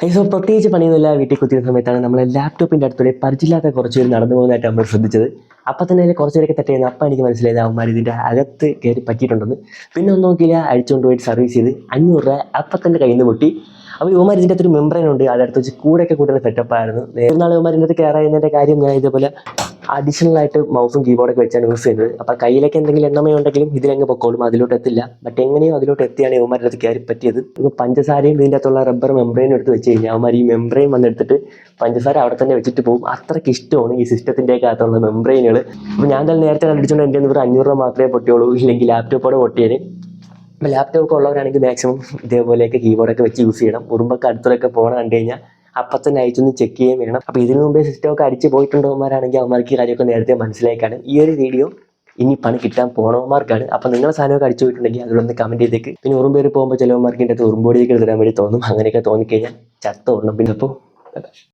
So പ്രത്യേകിച്ച് പണിയൊന്നുമില്ല. വീട്ടിൽ കുത്തിയ സമയത്താണ് നമ്മൾ ലാപ്ടോപ്പിന്റെ അടുത്തൂടെ പരിചയമില്ലാത്ത കുറച്ച് പേര് നടന്നു പോകുന്നതായിട്ട് നമ്മൾ ശ്രദ്ധിച്ചത്. അപ്പം തന്നെ അതിൽ കുറച്ച് പേരൊക്കെ തട്ടിയെന്ന് അപ്പം എനിക്ക് മനസ്സിലായത് അവന്മാർ ഇതിന്റെ അകത്ത് കയറി പറ്റിയിട്ടുണ്ടെന്ന്. പിന്നെ ഒന്നും നോക്കിയില്ല അഴിച്ചുകൊണ്ട് പോയിട്ട് സർവീസ് ചെയ്ത് അഞ്ഞൂറ് രൂപ അപ്പം തന്നെ കയ്യിൽ നിന്ന് പൊട്ടി. അപ്പോൾ ഇവന്മാർ ഇതിന്റെ അകത്തൊരു മെമ്പറൈൻ ഉണ്ട് അതെടുത്ത് വെച്ച് കൂടെയൊക്കെ കൂട്ടുന്ന സെറ്റപ്പായിരുന്നു ആയിരുന്നു. നേരെ നാൾ ഇവന്മാർ ഇതിന്റെ അകത്ത് കയറാതിന്റെ കാര്യം ഞാൻ ഇതേപോലെ അഡീഷണൽ ആയിട്ട് മൗസും കീബോർഡൊക്കെ വെച്ചാണ് യൂസ് ചെയ്യുന്നത്. അപ്പോൾ കയ്യിലേക്ക് എന്തെങ്കിലും എണ്ണമയോ ഉണ്ടെങ്കിലും ഇതിലങ്ങ് പൊക്കോളും അതിലോട്ട് എത്തില്ല. ബട്ട് എങ്ങനെയോ അതിലോട്ട് എത്തിയാണ് ഇവന്മാരുടെ അടുത്ത് കയറി പറ്റിയത്. പഞ്ചസാരയും ഇതിന്റെ അകത്തുള്ള റബ്ബർ മെമ്പറൈനും എടുത്ത് വെച്ച് കഴിഞ്ഞാൽ അവന്മാർ ഈ മെമ്പറൈൻ വന്നെടുത്തിട്ട് പഞ്ചസാര അവിടെ തന്നെ വെച്ചിട്ട് പോകും. അത്രയ്ക്ക് ഇഷ്ടമാണ് ഈ സിസ്റ്റത്തിന്റെ അകത്തുള്ള മെമ്പറൈനുകൾ അപ്പോൾ ഞാൻ തന്നെ നേരത്തെ കണ്ടിച്ചുകൊണ്ട് എന്റെ ഒരു അഞ്ഞൂറ് രൂപ മാത്രമേ പൊട്ടിയുള്ളൂ. ഇല്ലെങ്കിൽ ലാപ്ടോപ്പോടെ പൊട്ടിയത് അപ്പോൾ ലാപ്ടോപ്പ് ഉള്ളവരാണെങ്കിൽ മാക്സിമം ഇതേപോലെയൊക്കെ കീബോർഡൊക്കെ വെച്ച് യൂസ് ചെയ്യണം. ഉറുമ്പൊക്കെ അടുത്തൊക്കെ പോകണം കണ്ടു കഴിഞ്ഞാൽ അപ്പം തന്നെ അയച്ചൊന്ന് ചെക്ക് ചെയ്യാൻ വേണം. അപ്പോൾ ഇതിനു മുമ്പേ സിസ്റ്റം ഒക്കെ അടിച്ച് പോയിട്ടുണ്ടോമാരാണെങ്കിൽ അവന്മാർക്ക് കാര്യമൊക്കെ നേരത്തെ മനസ്സിലാക്കാണ് ഈ ഒരു വീഡിയോ ഇനി പണി കിട്ടാൻ പോണവന്മാർക്കാണ്. അപ്പം നിങ്ങൾ സാധനമൊക്കെ അടിച്ചു പോയിട്ടുണ്ടെങ്കിൽ അതിലൊന്ന് കമന്റ് ചെയ്തേക്ക്. പിന്നെ ഉറുമ്പേറി പോകുമ്പോൾ ചിലവന്മാർക്ക് ഇതിന്റെ അകത്ത് ഉറുമ്പോടിയൊക്കെ എടുത്തിടാൻ വേണ്ടി തോന്നും. അങ്ങനെയൊക്കെ തോന്നിക്കഴിഞ്ഞാൽ ചത്ത ഉറണം പിന്നെ അപ്പോൾ